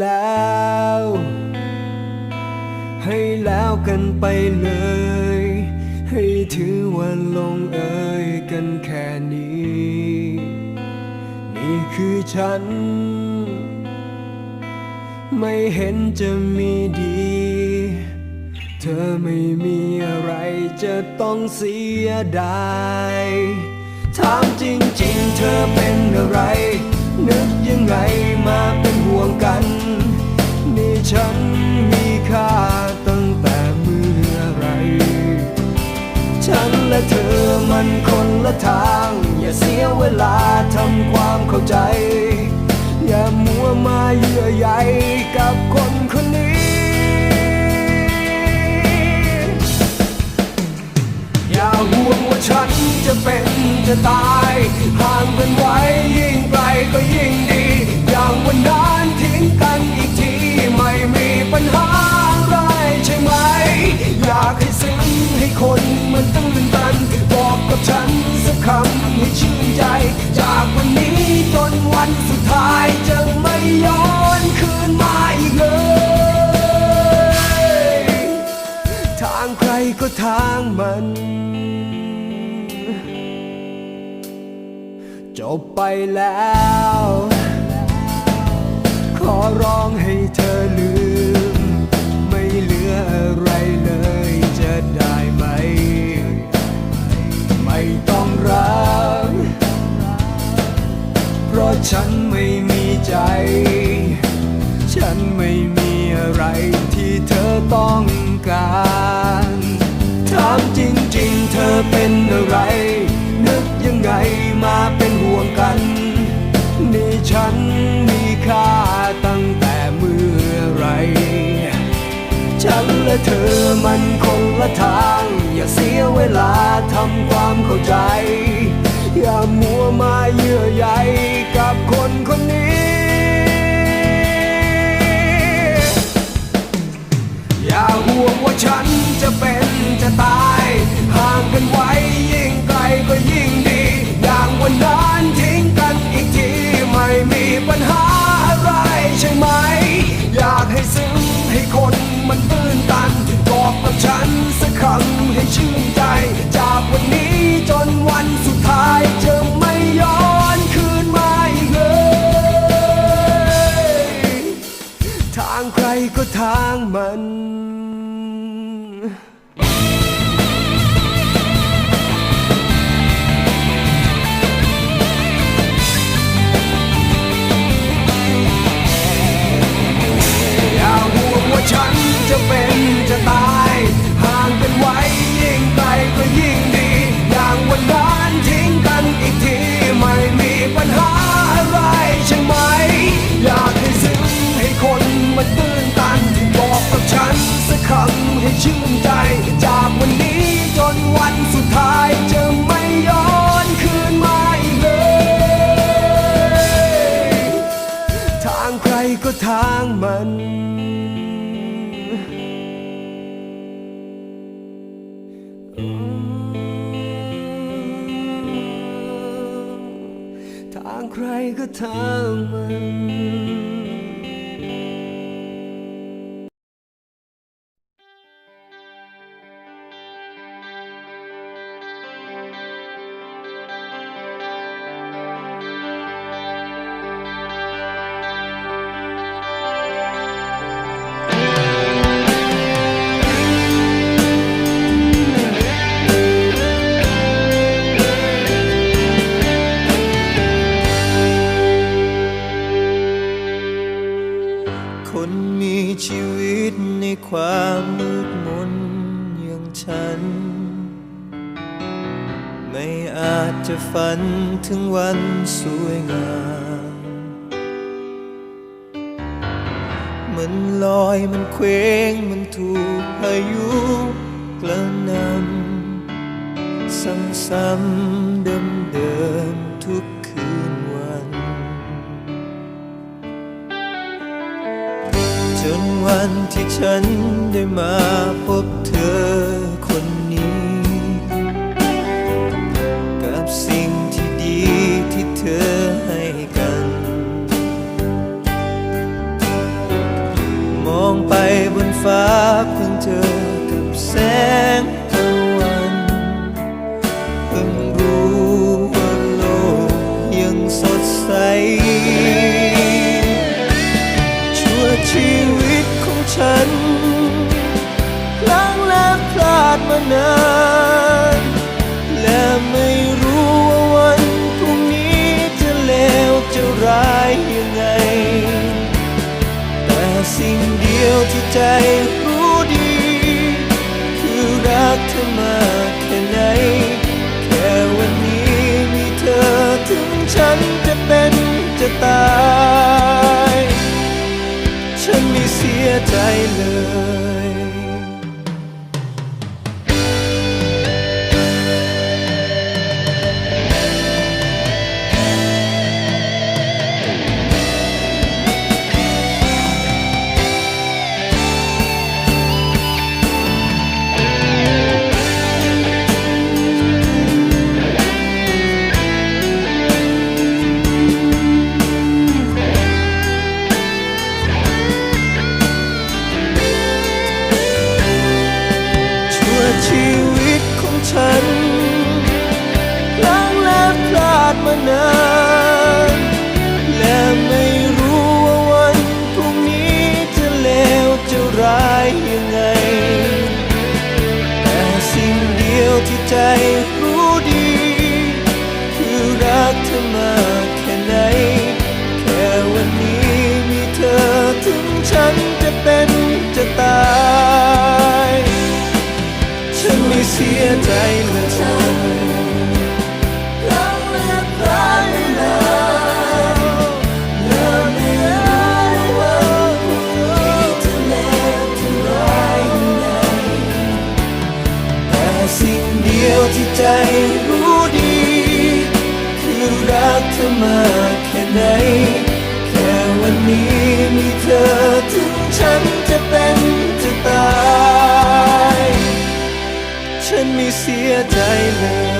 แล้ว ให้แล้วกันไปเลย ให้ถือว่าลงเอยกันแค่นี้ นี่คือฉัน ไม่เห็นจะมีดี เธอไม่มีอะไรจะต้องเสียดายถามจริงๆ เธอเป็นอะไร นึกยังไงมาเป็น วงกัน นี่ฉันมีค่าตั้งแต่เมื่อไร ฉันและเธอมันคนละทาง อย่าเสียเวลาทำความเข้าใจ อย่ามัวมาเยื่อใยกับคนคนนี้อย่าห่วงว่าฉันจะเป็นจะตาย ห่างกันไว้ วันสุดท้ายจะไม่ย้อนคืนมาอีกเลย ทางใครก็ทางมัน จบไปแล้ว ขอร้องให้เธอ ฉันไม่มีใจ ฉันไม่มีอะไรที่เธอต้องการถามจริงๆ เธอเป็นอะไร นึกยังไงมาเป็นห่วงกัน นี่ฉันมีค่าตั้งแต่เมื่อไร ฉันและเธอมันคนละทาง อย่าเสียเวลาทำความเข้าใจ อย่ามัวมาเยื่อใยกับคนคนนี้ อย่าห่วงว่าฉันจะเป็นจะตาย ห่างกันไว้ยิ่งไกลก็ยิ่งดี อย่างวันนั้นทิ้งกันอีกทีไม่มีปัญหาอะไรใช่ไหม อยากให้ซึ้งให้คนมันตื่นตันางมัน ทางมันทางใครก็ทางมันคน จะฝันถึงวันสวยงามมันลอยมันเคว้งมันถูกพายุกระหนำซ้ำๆเดิมๆทุกคืนวัน จนวันที่ฉันได้มาพบ พิ่งรู้ว่าโลกยังสดใส ชั่วชีวิตของฉันพลังและพลาดมานาน นานและไม่รู้ว่าวันพรุ่งนี้จะเลวจะร้ายยังไง แต่สิ่งเดียวที่ใจรู้ดี คือรักเธอมากแค่ไหน แค่วันนี้มีเธอถึงฉันจะเป็นจะตาย ฉันไม่เสียใจเลย ที่ใจรู้ดี คือรักเธอมากแค่ไหน แค่วันนี้มีเธอถึงฉันจะเป็นจะตาย ฉันไม่เสียใจเลย